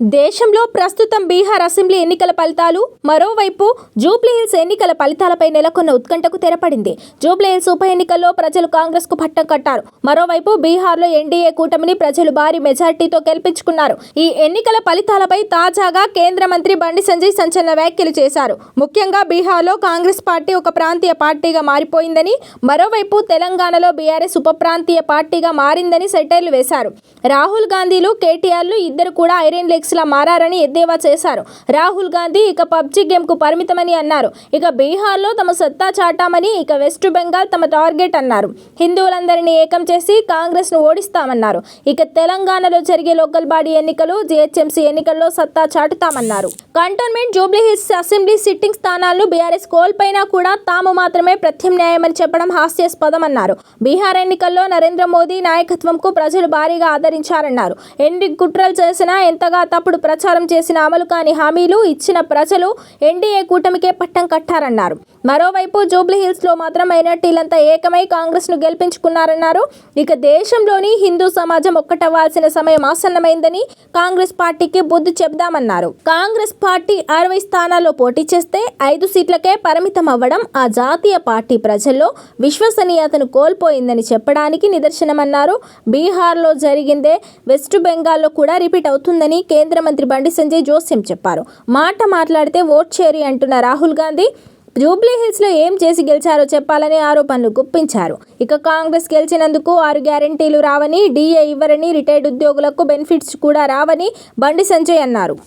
దేశంలో ప్రస్తుతం బీహార్ అసెంబ్లీ ఎన్నికల ఫలితాలు మరోవైపు జూబ్లీహిల్స్ ఎన్నికల ఫలితాలపై నెలకొన్న ఉత్కంఠకు తెరపడింది. జూబ్లీహిల్స్ ఉప ఎన్నికల్లో ప్రజలు కాంగ్రెస్కు పట్టం కట్టారు. మరోవైపు బీహార్లో ఎన్డీఏ కూటమిని ప్రజలు భారీ మెజార్టీతో గెలిపించుకున్నారు. ఈ ఎన్నికల ఫలితాలపై తాజాగా కేంద్ర మంత్రి బండి సంజయ్ సంచలన వ్యాఖ్యలు చేశారు. ముఖ్యంగా బీహార్లో కాంగ్రెస్ పార్టీ ఒక ప్రాంతీయ పార్టీగా మారిపోయిందని మరోవైపు తెలంగాణలో బీఆర్ఎస్ ఉప ప్రాంతీయ పార్టీగా మారిందని సెటైర్లు వేశారు. రాహుల్ గాంధీలు కేటీఆర్లు ఇద్దరు కూడా ఐరన్ లెగ్స్ లా మారారని ఎద్దేవా చేశారు. రాహుల్ గాంధీ ఇక పబ్జి గేమ్కు పరిమితమని అన్నారు. ఇక బీహార్లో తమ సత్తా చాటామని ఇక వెస్ట్ బెంగాల్ తమ టార్గెట్ అన్నారు. హిందువులందరినీ ఏకం చేసి కాంగ్రెస్ను ఓడిస్తామన్నారు. ఇక తెలంగాణలో జరిగే లోకల్ బాడీ ఎన్నికలు జీహెచ్ఎంసీ ఎన్నికల్లో సత్తా చాటుతామన్నారు. Cantonment Jubilee Hills assembly sitting స్థానాలను బీఆర్ఎస్ కోల్పోయినా కూడా తాము మాత్రమే ప్రత్యామ్నాయమని చెప్పడం హాస్యాస్పదమన్నారు. బీహార్ ఎన్నికల్లో నరేంద్ర మోదీ నాయకత్వంకు ప్రజలు భారీగా ఆదరించారన్నారు. ఎన్ని కుట్రలు చేసినా ఎంతగా అప్పుడు ప్రచారం చేసిన అమలు కాని హామీలు ఇచ్చిన ప్రజలు ఎన్డీఏ కూటమికే పట్టం కట్టారన్నారు. మరోవైపు జూబ్లీహిల్స్లో మాత్రం మైనార్టీలంతా ఏకమై కాంగ్రెస్ను గెలిపించుకున్నారన్నారు. ఇక దేశంలోని హిందూ సమాజం ఒక్కటవ్వాల్సిన సమయం ఆసన్నమైందని కాంగ్రెస్ పార్టీకి బుద్ధి చెబుదామన్నారు కాంగ్రెస్ పార్టీ అరవై స్థానాల్లో పోటీ చేస్తే ఐదు సీట్లకే పరిమితం అవ్వడం ఆ జాతీయ పార్టీ ప్రజల్లో విశ్వసనీయతను కోల్పోయిందని చెప్పడానికి నిదర్శనమన్నారు. బీహార్లో జరిగిందే వెస్ట్ బెంగాల్లో కూడా రిపీట్ అవుతుందని కేంద్ర మంత్రి బండి సంజయ్ జోస్యం చెప్పారు. మాట మాట్లాడితే ఓట్ చేరి అంటున్న రాహుల్ గాంధీ జూబ్లీహిల్స్లో ఏం చేసి గెలిచారో చెప్పాలని ఆరోపణలు గుప్పించారు. ఇక కాంగ్రెస్ గెలిచినందుకు ఆరు గ్యారంటీలు రావని డీఏ ఇవ్వరని రిటైర్డ్ ఉద్యోగులకు బెనిఫిట్స్ కూడా రావని బండి సంజయ్ అన్నారు.